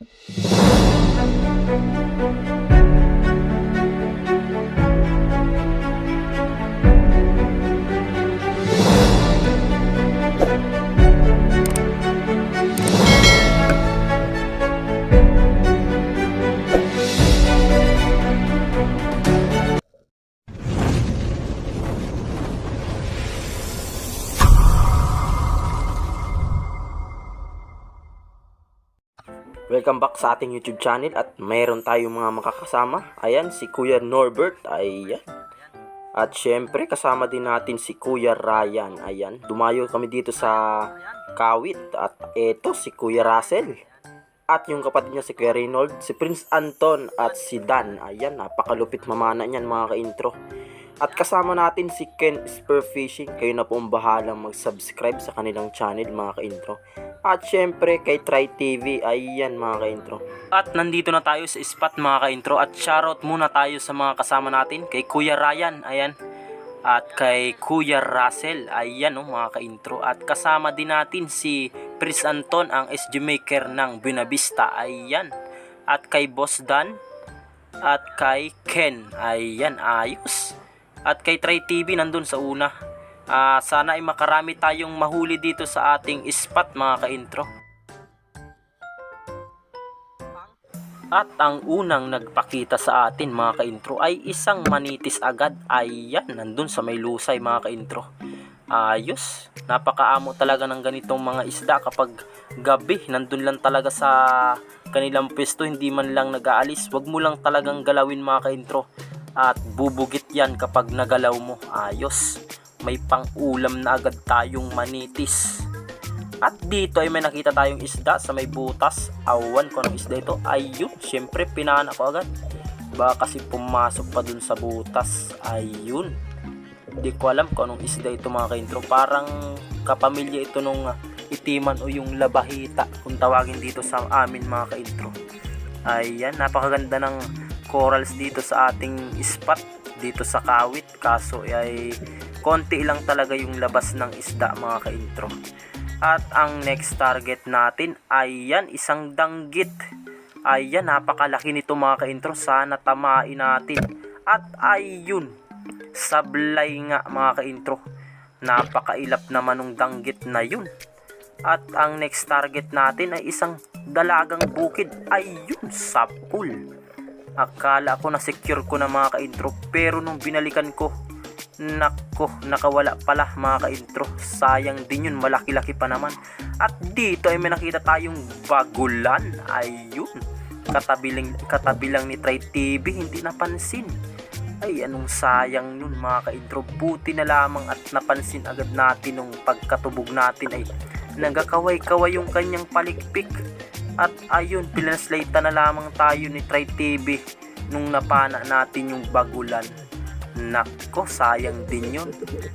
Thank you. Welcome back sa ating YouTube channel at mayroon tayong mga makakasama. Ayan, si Kuya Norbert. Ayan. At syempre, kasama din natin si Kuya Ryan. Ayan, dumayo kami dito sa Kawit. At eto, si Kuya Russell. At yung kapatid niya si Kuya Reynold, si Prince Anton at si Dan. Ayan, napakalupit mamana niyan mga ka-intro. At kasama natin si Ken Spearfishing. Kayo na po ang bahalang mag-subscribe sa kanilang channel mga ka-intro. At syempre kay Try TV, ayan mga ka-intro. At nandito na tayo sa spot mga ka-intro. At shoutout muna tayo sa mga kasama natin. Kay Kuya Ryan, ayan. At kay Kuya Russell, ayan oh, mga ka-intro. At kasama din natin si Prince Anton, ang SG Maker ng Buenavista, ayan. At kay Boss Dan, at kay Ken. Ayan, ayos. At kay Try TV nandun sa una. Ah, sana ay makarami tayong mahuli dito sa ating spot mga ka-intro. At ang unang nagpakita sa atin mga ka-intro ay isang manitis agad. Ayan, nandun sa may lusay mga ka-intro. Ayos. Napakaamo talaga ng ganitong mga isda kapag gabi. Nandun lang talaga sa kanilang pwesto. Hindi man lang nag-aalis. Huwag mo lang talagang galawin mga ka-intro. At bubugit yan kapag nagalaw mo. Ayos. May pang-ulam na agad tayong manitis. At dito ay may nakita tayong isda sa may butas. Awan ko anong isda ito. Ayun, syempre pinana ko agad. Baka kasi pumasok pa dun sa butas. Ayun. Hindi ko alam kung anong isda ito mga kaintro. Parang kapamilya ito nung ah, itiman o yung labahita kung tawagin dito sa amin mga kaintro. Ayan, napakaganda ng corals dito sa ating spot dito sa kawit. Kaso ay konti lang talaga yung labas ng isda mga kaintro. At ang next target natin ay yan, isang danggit. Ayan, napakalaki nito mga kaintro. Sana tamain natin. At ayun, sablay nga mga kaintro. Napakailap naman ng danggit na yun. At ang next target natin ay isang dalagang bukid. Ayun, sapul. Akala ko na secure ko na mga kaintro. Pero nung binalikan ko, Nako, nakawala pala mga ka-intro. Sayang din yun, malaki-laki pa naman. At dito ay may nakita tayong bagulan. Ayun, katabilang, katabilang ni Try TV, hindi napansin. Ay, anong sayang nun mga ka-intro. Buti na lamang at napansin agad natin nung pagkatubog natin ay nagakaway-kaway yung kanyang palikpik. At ayun, pinanslata na lamang tayo ni Try TV nung napana natin yung bagulan. Nako, sayang din yun.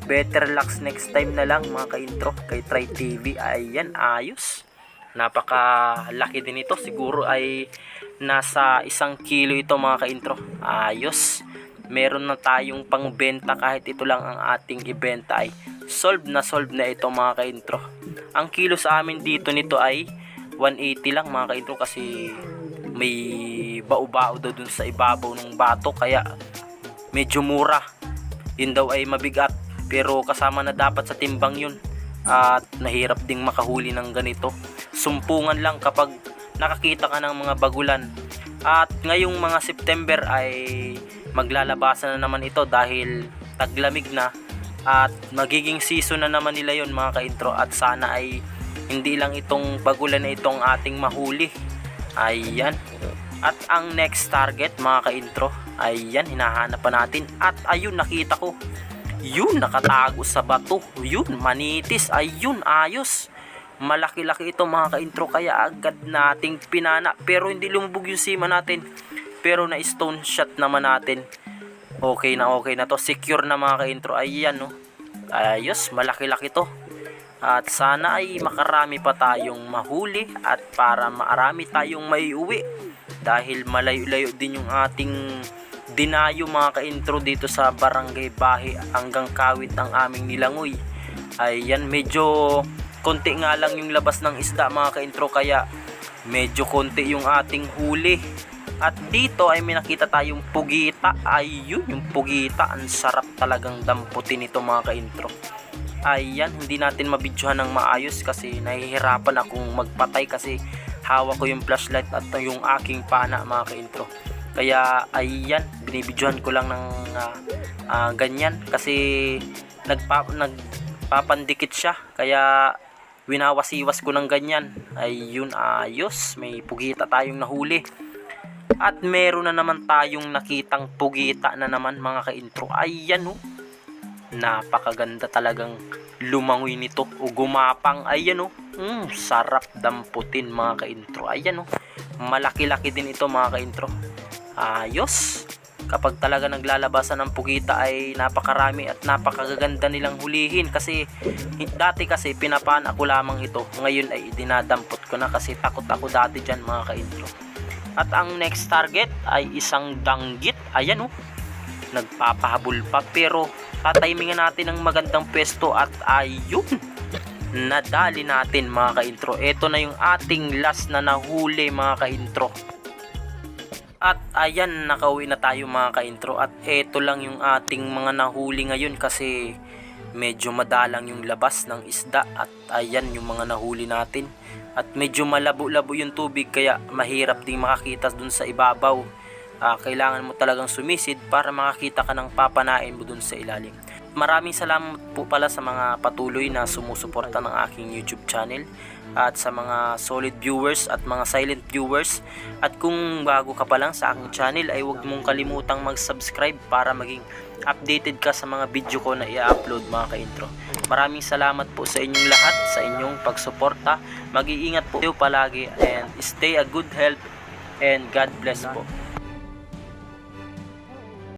Better lucks next time na lang mga ka-intro kay Try TV. Ayan, ayos. Napakalaki din ito. Siguro ay nasa isang kilo ito mga ka-intro. Ayos. Meron na tayong pangbenta kahit ito lang ang ating ibenta ay solve na solve na ito mga ka-intro. Ang kilo sa amin dito nito ay 180 lang mga ka-intro kasi may bau-bao daw dun sa ibabaw ng bato kaya medyo mura. Yun daw ay mabigat pero kasama na dapat sa timbang yun at nahirap ding makahuli ng ganito. Sumpungan lang kapag nakakita ka ng mga bagulan. At ngayong mga September ay maglalabasan na naman ito dahil taglamig na at magiging season na naman nila yon mga ka-intro at sana ay hindi lang itong bagulan na itong ating mahuli. Ayan. At ang next target mga ka-intro, ayan, hinahanap pa natin. At ayun, nakita ko. Yun, nakatago sa bato. Yun, manitis. Ayun, ayos. Malaki-laki ito mga ka-intro, kaya agad nating pinana. Pero hindi lumubog yung sima natin. Pero na stone shot naman natin. Okay na okay na to. Secure na mga ka-intro. Ayan, no. Ayos, malaki-laki to. At sana ay makarami pa tayong mahuli at para marami tayong maiuwi dahil malayo-layo din yung ating dinayo mga ka-intro dito sa barangay Bahi hanggang kawit ang aming nilangoy. Ayan, medyo konti nga lang yung labas ng isda mga ka-intro kaya medyo konti yung ating huli. At dito ay may nakita tayong pugita. Ayun, yung pugita. Ang sarap talagang damputin ito mga ka-intro. Ayan, hindi natin mabidyohan ng maayos kasi nahihirapan akong magpatay kasi hawak ko yung flashlight at yung aking pana mga ka-intro. Kaya ayan, binibidyohan ko lang ng ah, ah, ganyan kasi nagpa, nagpapandikit siya. Kaya winawasiwas ko ng ganyan. Ayun, ayos. May pugita tayong nahuli. At meron na naman tayong nakitang pugita na naman mga ka-intro. Ayan oh. Napakaganda talagang lumangoy nito o gumapang. Ayan oh. Mm, sarap damputin mga ka-intro. Ayan oh. Malaki-laki din ito mga ka-intro. Ayos. Kapag talaga naglalabasan ng pugita ay napakarami at napakaganda nilang hulihin kasi dati kasi pinapaan ako lamang ito. Ngayon ay dinadampot ko na kasi takot ako dati dyan mga ka-intro. At ang next target ay isang danggit. Ayan oh. Nagpapahabol pa pero tatimingan natin ng magandang pwesto at ayun. Nadali natin mga ka-intro. Ito na yung ating last na nahuli mga ka-intro. At ayan, nakauwi na tayo mga ka-intro. At ito lang yung ating mga nahuli ngayon kasi medyo madalang yung labas ng isda. At ayan yung mga nahuli natin. At medyo malabo-labo yung tubig kaya mahirap ding makakita dun sa ibabaw. Ah, kailangan mo talagang sumisid para makakita ka ng papanain mo dun sa ilalim. Maraming salamat po pala sa mga patuloy na sumusuporta ng aking YouTube channel at sa mga solid viewers at mga silent viewers. At kung bago ka pa lang sa aking channel ay huwag mong kalimutang mag-subscribe para maging updated ka sa mga video ko na i-upload mga ka-intro. Maraming salamat po sa inyong lahat, sa inyong pagsuporta. Mag-iingat po kayo palagi and stay a good health and God bless po.